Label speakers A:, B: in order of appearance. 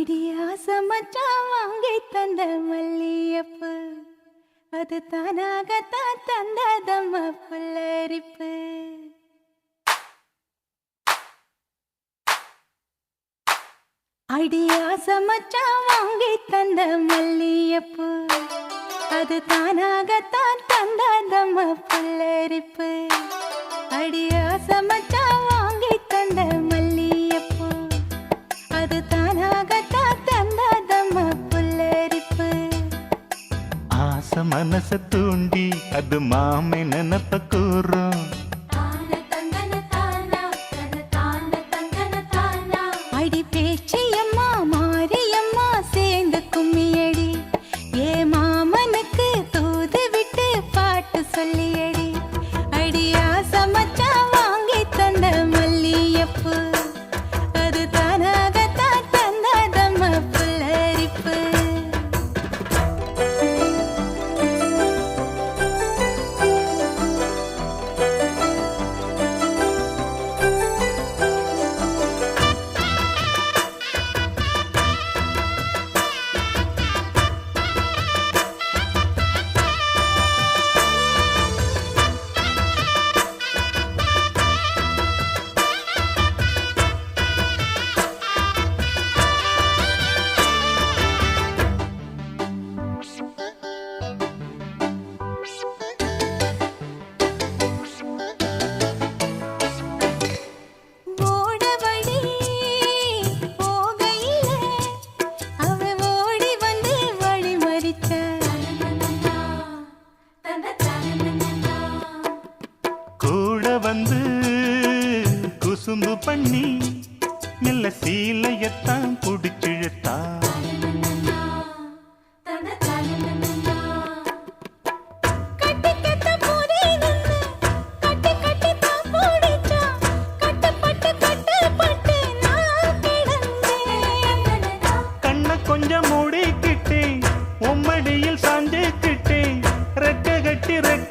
A: அடியா சமச்சா வாங்கி தந்த மல்லியப்பு. அது தானாகத்தான் தந்ததம்ம புல்லரிப்பு அடியா சமச்சா வாங்கி தந்த மல்லியப்பு. அது தானாகத்தான் தந்ததம்ம புல்லரிப்பு அடியா சமச்சா மனச தூண்டி அது மாமை நினப்ப கூறும்?
B: வந்து குசும்பு பண்ணி மெல்ல சீலையத்தான் பிடிச்சிழுத்தா. கொஞ்சம் மூடிக்கிட்டே உம்மடியில் சாஞ்சுக்கிட்டே ரெக்க கட்டி ரெக்க